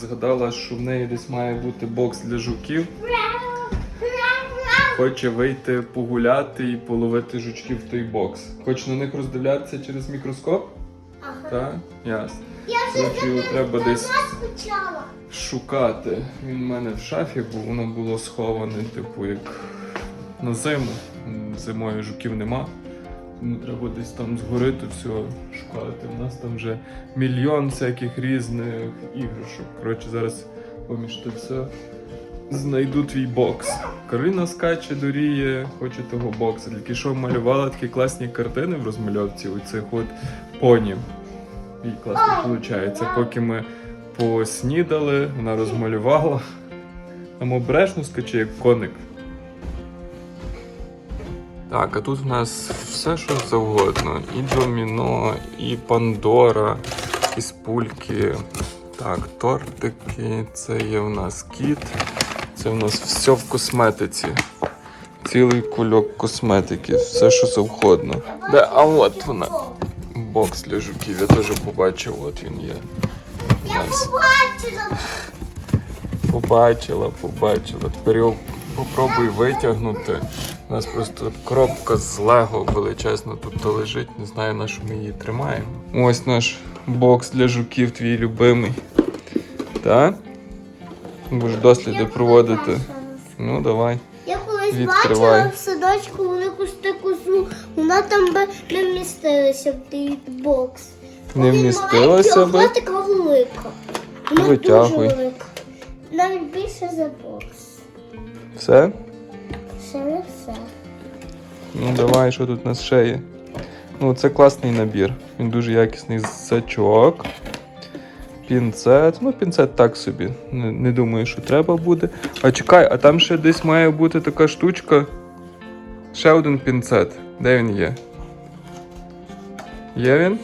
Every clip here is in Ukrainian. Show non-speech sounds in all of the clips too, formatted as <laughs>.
Згадала, що в неї десь має бути бокс для жуків. Хоче вийти погуляти і половити жучків в той бокс. Хоче на них роздивлятися через мікроскоп? Ага. Так? Ясно. Я вже його треба десь шукати. Він в мене в шафі, бо воно було сховане, типу, як на зиму. Зимою жуків нема. Тому треба десь там згори то все шукати. У нас там вже мільйон всяких різних іграшок. Коротше, зараз поміж те все знайду твій бокс. Кароліна скаче, доріє, хоче того бокса. Тільки що малювала такі класні картини в розмальовці оцих от поні. І класно виходить. Поки ми поснідали, вона розмалювала. Там обережно скаче, як коник. Так, а тут в нас все, що завгодно. І доміно, і Пандора, і спульки. Так, тортики, це є в нас кіт. Це в нас все в косметиці. Цілий кульок косметики, все, що завгодно. Де, а от вона. Бокс для жуків, я теж побачив, от він є. Я побачила. Побачила, побачила. Тепер його попробуй витягнути. У нас просто коробка з Лего величезна тут лежить. Не знаю, на що ми її тримаємо. Ось наш бокс для жуків, твій любимий. Так? Будеш досліди проводити. Ну, давай. Я колись Відкривай. бачила в садочку велику стикозу, вона там би не вмістилася в той бокс. Не вмістилася би. Вона така велика. Вона Витягуй. дуже велика. Навіть більше за бокс. Все? Ще не все. Ну давай, що тут у нас ще є? Ну, це класний набір. Він дуже якісний сачок. Пінцет. Ну, пінцет так собі. Не, не думаю, що треба буде. А чекай, а там ще десь має бути така штучка. Ще один пінцет. Де він є? Є він?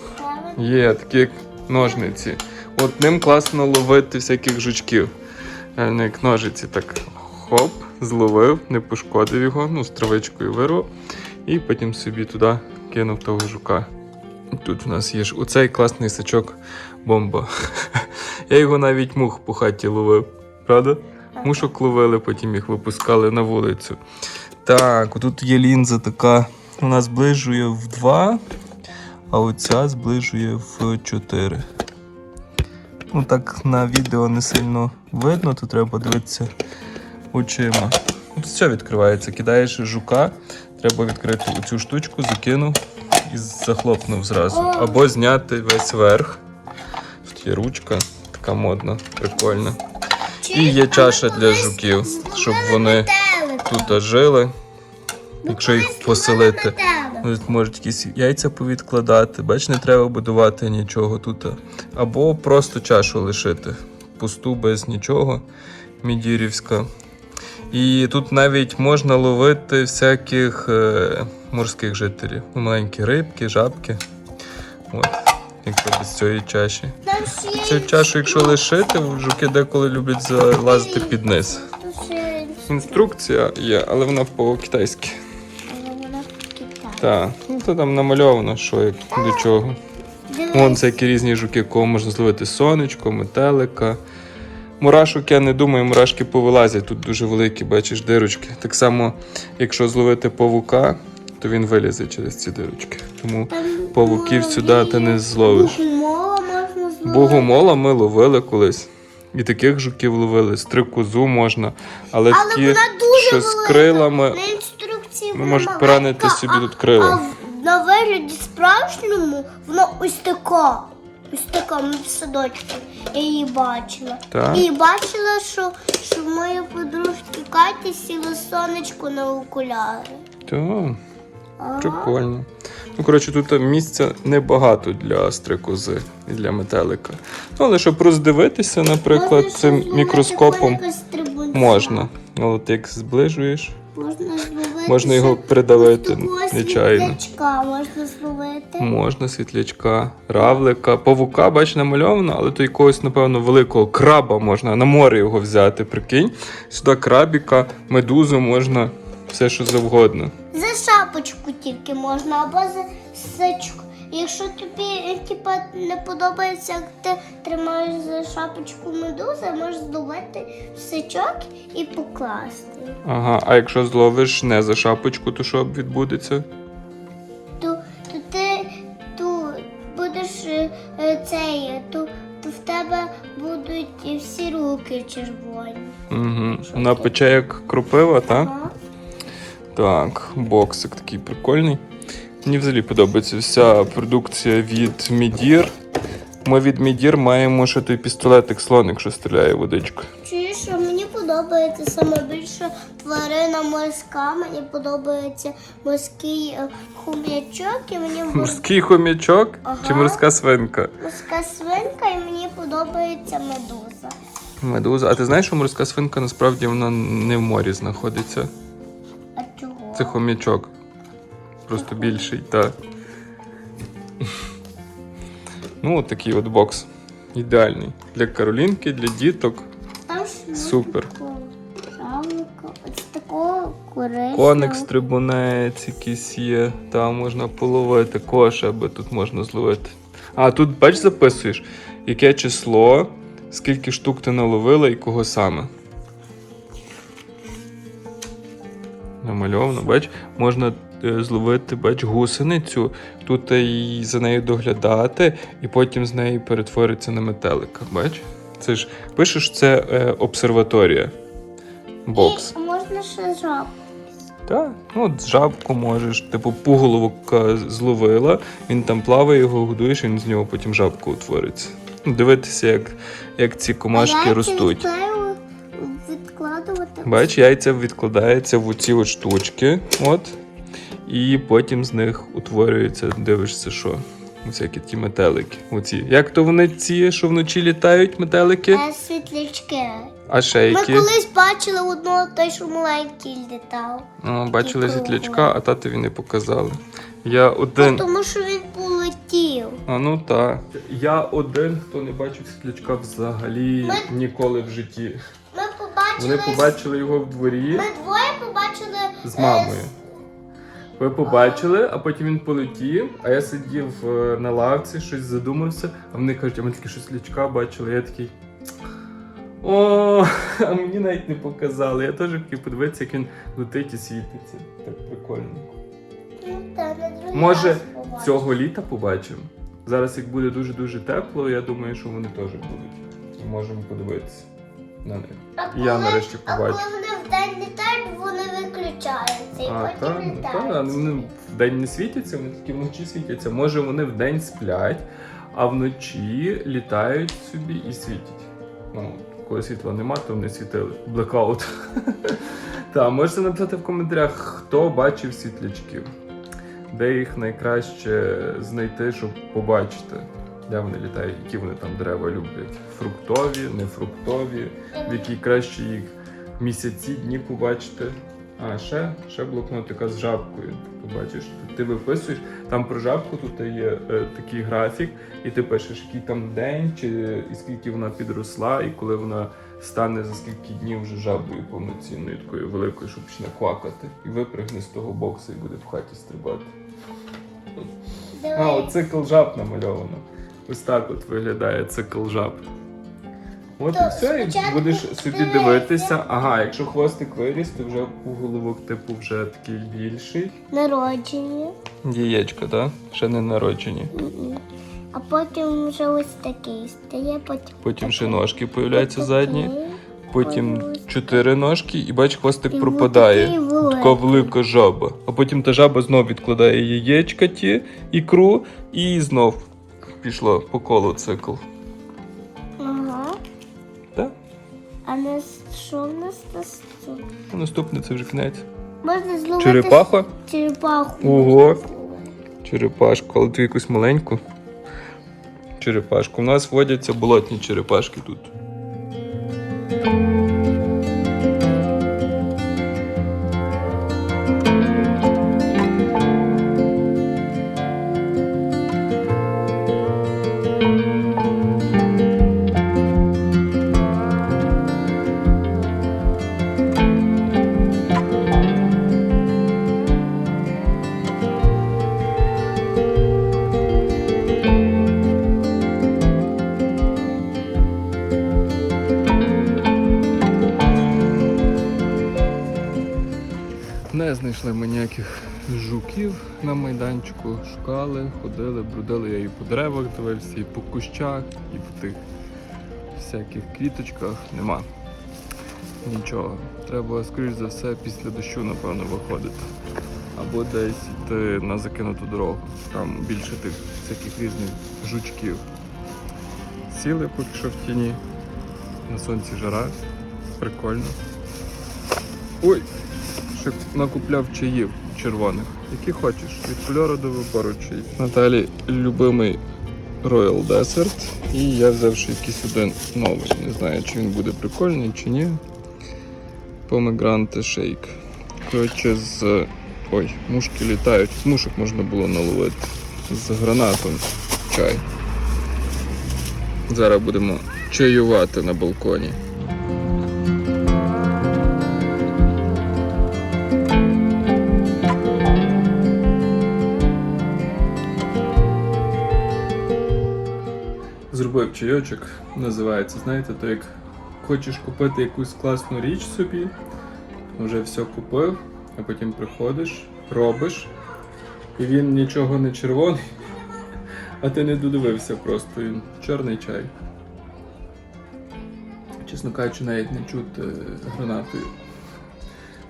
Є, такі ножниці. От ним класно ловити всяких жучків. Реально, як ножиці, так хоп, зловив, не пошкодив його, ну, з травичкою вирвав. І потім собі туди кинув того жука. Тут в нас є ж оцей класний сачок бомба. <laughs> Я його навіть мух по хаті ловив, правда? Мушок ловили, потім їх випускали на вулицю. Так, тут є лінза така. Вона зближує в 2, а оця зближує в 4. Ну так на відео не сильно видно, то треба подивитися очима. Тут все відкривається. Кидаєш жука, треба відкрити оцю штучку, закинув і захлопнув зразу. Або зняти весь верх. Тут є ручка, така модна, прикольна. І є чаша для жуків, щоб вони тут жили. Якщо їх поселити. Можуть якісь яйця повідкладати. Бач, не треба будувати нічого тут. Або просто чашу лишити. Пусту без нічого. Мідірівська. І тут навіть можна ловити всяких е, морських жителів. Ну, Маленькі рибки, жабки. От, якщо без цієї чаші. Цю чашу, якщо лишити, жуки деколи люблять залазити під низ. Інструкція є, але вона по-китайськи. Так, ну то там намальовано, що як до чого. Вон всякі різні жуки, кого можна зловити сонечко, метелика. Мурашок я не думаю, мурашки повилазять. Тут дуже великі, бачиш, дирочки. Так само, якщо зловити павука, то він вилізе через ці дирочки. Тому павуків сюди ти не зловиш. Богомола ми ловили колись. І таких жуків ловили, стрикозу можна, але, Але такі, вона дуже що з крилами, На інструкції ну, вона можуть маленька, поранити собі а- тут крила. А в- на вигляді справжньому воно ось така. Ось така в садочку. Я її бачила. Так. І бачила, що, що в моєї подружки Каті сіло сонечко на окуляри. То, Ага. прикольно. Ну, коротше, тут місця небагато для стрикози і для метелика. Ну, але щоб роздивитися, наприклад, Можна цим мікроскопом можна. От як зближуєш, Можна зловити. можна його придавити нечайно. світлячка можна зловити. Можна світлячка, равлика, павука, бач, намальовано, але то якогось, напевно, великого краба можна на море його взяти, прикинь. Сюди крабіка, медузу можна, все що завгодно. За шапочку тільки можна, або за сачку. Якщо тобі е, типа, не подобається, як ти тримаєш за шапочку медузи, можеш здобути в сачок і покласти. Ага, а якщо зловиш не за шапочку, то що відбудеться? То, то ти то будеш е, е, цей, то, то в тебе будуть всі руки червоні. Угу. Вона пече як кропива, так? Ага. Так, боксик такий прикольний. Мені взагалі подобається вся продукція від Мідір. Ми від Мідір маємо ще той пістолетик слоник, що стріляє водичкою. Чуєш, що мені подобається саме більше тварина морська, мені подобається морський е, хом'ячок і мені <laughs> Морський хомячок Ага. чи морська свинка? морська свинка і мені подобається медуза. Медуза. А ти знаєш, що морська свинка насправді вона не в морі знаходиться? А чого? Це хомячок. Просто більший, так. Ну, от такий от бокс. Ідеальний. Для Каролінки, для діток. Супер. Коник стрибунець якийсь є. Там можна половити, коша, аби тут можна зловити. А тут, бач, записуєш, яке число, скільки штук ти наловила і кого саме. Намальовано, бач, можна зловити, бач, гусеницю, тут і за нею доглядати, і потім з неї перетвориться на метелика. Бач? Це ж пишеш, це е, обсерваторія. Бокс. І можна ще жаб. Так, ну от жабку можеш, типу пуголовок е, зловила, він там плаває, його годуєш, він з нього потім жабку утвориться. Дивитися, як, як ці комашки А яйця ростуть. відкладувати. Бач, яйця відкладаються в оці от штучки, от, і потім з них утворюється, дивишся, що. Всякі ті метелики. Оці. Як то вони ці, що вночі літають, метелики? Е, світлячки. А ще Ми які? колись бачили одного, той, що маленький літав. Ну, бачили світлячка, а татові не показали. Я один. Ну, тому що він полетів. А ну так. Я один, хто не бачив світлячка взагалі Ми- ніколи в житті. Ми побачили. Вони побачили його в дворі Ми двоє побачили з е, мамою. Ви побачили, а потім він полетів, а я сидів е, на лавці, щось задумався, а вони кажуть, а ми таки щось світлячка бачили. Я такий. О, а мені навіть не показали. Я теж хотів подивитися, як він летить і світиться. Так прикольно. Та, на другий Може, раз. Цього літа побачимо. Зараз, як буде дуже-дуже тепло, я думаю, що вони теж будуть. І можемо подивитися на них. А Я коли- нарешті А побачу. коли вони вдень літають, вони виключаються і А, потім так, ну, літають. так, вони вдень не світяться, вони тільки вночі світяться. Може, вони вдень сплять, а вночі літають собі і світять. Ну, коли світла нема, то вони світили. Блекаут. <laughs> Так, можете написати в коментарях, хто бачив світлячків. Де їх найкраще знайти, щоб побачити, де вони літають, які вони там дерева люблять. Фруктові, нефруктові, в які краще їх місяці, дні побачити. А ще, ще блокнотика з жабкою. Побачиш, ти виписуєш. Там про жабку тут є е, такий графік, і ти пишеш, який там день, чи і скільки вона підросла, і коли вона стане за скільки днів вже жабою повноцінною, такою великою, що почне квакати, і випригне з того боксу і буде в хаті стрибати. А, Дивись. от цикл жаб намальовано. Ось так от виглядає цикл жаб. От і все, і будеш собі дивитися. Ага, якщо хвостик виріс, то вже уголовок типу вже такий більший. Народження. Яєчка, так? Ще не народжені. А потім вже ось такий стає, потім. Потім ще ножки появляються такий, задні, потім чотири ножки, і бач, хвостик І пропадає. великий. Така велика жаба. А потім та жаба знов відкладає яєчка ті, ікру, і знов пішло по колу цикл. А не що в нас наступне? Наступне це вже кінець. Можна зловити Черепаха? черепаху. Ого. Черепашку, але твій якусь маленьку. Черепашку. У нас водяться болотні черепашки тут. Не знайшли ми ніяких жуків на майданчику. Шукали, ходили, брудили я і по деревах дивився, і по кущах, і в тих всяких квіточках нема. Нічого. Треба, скоріш за все, після дощу, напевно, виходити. Або десь йти на закинуту дорогу. Там більше тих всяких різних жучків. Сіли поки що в тіні. На сонці жара. Прикольно. Ой! Ще накупляв чаїв червоних. Які хочеш. Від кольору до вибору чаїв. Наталі любимий Royal Desert. І я взяв ще якийсь один новий. Не знаю, чи він буде прикольний, чи ні. Помегранте шейк. Коротше, з. Ой, мушки літають. З Мушок можна було наловити. З гранатом чай. Зараз будемо чаювати на балконі. Чайочок, називається, знаєте, то як хочеш купити якусь класну річ собі, вже все купив, а потім приходиш, робиш, і він нічого не червоний, а ти не додивився просто він чорний чай. Чесно кажучи, навіть не чути е, гранатою.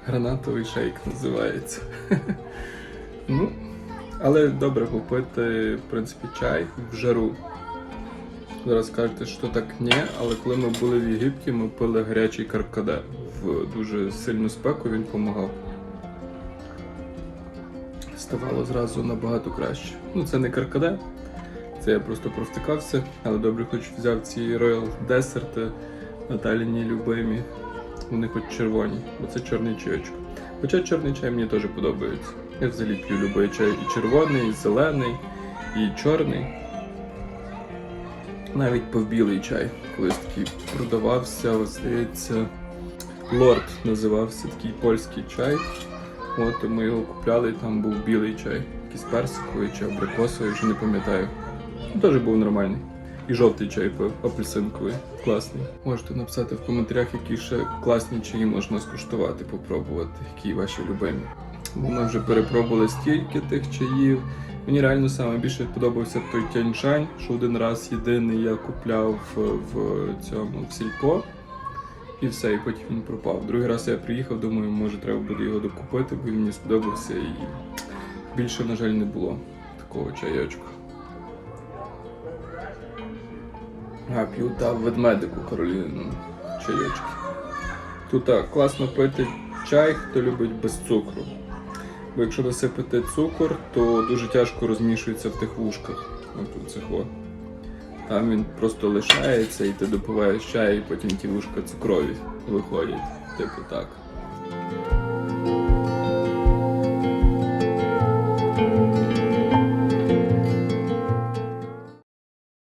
Гранатовий шейк називається. <laughs> Ну, але добре купити, в принципі, чай в жару. Зараз кажете, що так ні, але коли ми були в Єгипті, ми пили гарячий каркаде. В дуже сильну спеку він допомагав. Ставало зразу набагато краще. Ну, це не каркаде, це я просто провтикався, але добре хоч взяв ці Royal Desert Наталіні любимі. Вони хоч червоні, бо це чорний чайочок. Хоча чорний чай мені теж подобається. Я взагалі п'ю любий чай і червоний, і зелений, і чорний. Навіть повбілий чай. Колись такий продавався, здається, Лорд називався такий польський чай. От ми його купляли, там був білий чай. Якийсь персиковий чи абрикосовий, вже не пам'ятаю. Ну, Теж був нормальний. І жовтий чай пив, апельсинковий, класний. Можете написати в коментарях, які ще класні чаї можна скуштувати, попробувати, які ваші любимі. Ми вже перепробували стільки тих чаїв. Мені реально саме більше подобався той тяньшань, що один раз єдиний я купляв в, цьому в сільпо. І все, і потім він пропав. Другий раз я приїхав, думаю, може треба буде його докупити, бо він мені сподобався і більше, на жаль, не було такого чайочку. А, п'ю та ведмедику Кароліну чайочки. Тут так, класно пити чай, хто любить без цукру. Бо якщо досипати цукор, то дуже тяжко розмішується в тих вушках. От у цих о. Там він просто лишається і ти допиваєш чай, і потім ті вушка цукрові виходять. Типу так.